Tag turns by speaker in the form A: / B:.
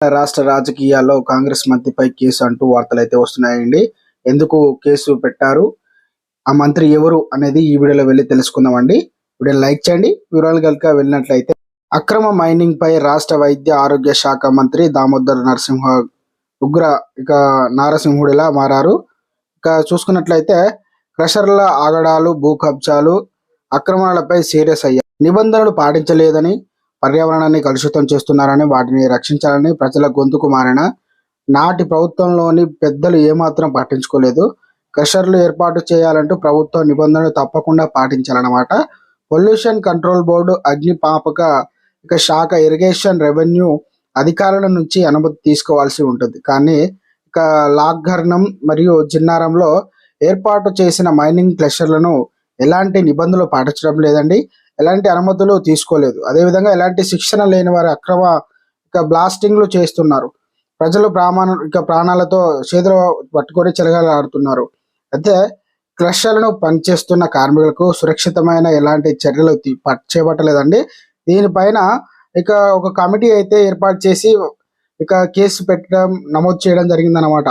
A: రాష్ట్ర రాజకీయాల్లో కాంగ్రెస్ మంత్రిపై కేసు అంటూ వార్తలు అయితే వస్తున్నాయండి. ఎందుకు కేసు పెట్టారు? ఆ మంత్రి ఎవరు అనేది ఈ వీడియోలో వెళ్ళి తెలుసుకుందామండి. వీడియో లైక్ చేయండి. వివరాలు కనుక వెళ్ళినట్లయితే అక్రమ మైనింగ్ పై రాష్ట్ర వైద్య ఆరోగ్య శాఖ మంత్రి దామోదర్ నరసింహ ఉగ్ర ఇక నారసింహుడిలా మారారు. ఇక చూసుకున్నట్లయితే క్రషర్ల ఆగడాలు భూ కబ్జాలు అక్రమాలపై సీరియస్ అయ్యారు నిబంధనలు పాటించలేదని పర్యావరణాన్ని కలుషితం చేస్తున్నారని వాటిని రక్షించాలని ప్రజల గొంతుకు మారిన నాటి ప్రభుత్వంలోని పెద్దలు ఏమాత్రం పట్టించుకోలేదు క్రషర్లు ఏర్పాటు చేయాలంటూ ప్రభుత్వ నిబంధనలు తప్పకుండా పాటించాలన్నమాట. పొల్యూషన్ కంట్రోల్ బోర్డు అగ్నిపాపక ఇక శాఖ ఇరిగేషన్ రెవెన్యూ అధికారుల నుంచి అనుమతి తీసుకోవాల్సి ఉంటుంది. కానీ ఇక లాగ్గర్ణం మరియు జిన్నారంలో ఏర్పాటు చేసిన మైనింగ్ క్లస్టర్లను ఎలాంటి నిబంధనలు పాటించడం లేదండి. ఎలాంటి అనుమతులు తీసుకోలేదు. అదేవిధంగా ఎలాంటి శిక్షణ లేని వారి అక్రమ ఇక బ్లాస్టింగ్లు చేస్తున్నారు. ప్రజలు ప్రామాణ ఇక ప్రాణాలతో చేతులు పట్టుకొని చెలగాలాడుతున్నారు. అయితే క్రషర్లను పనిచేస్తున్న కార్మికులకు సురక్షితమైన ఎలాంటి చర్యలు చేపట్టలేదండి. దీనిపైన ఇక ఒక కమిటీ అయితే ఏర్పాటు చేసి ఇక కేసు పెట్టడం నమోదు చేయడం జరిగిందనమాట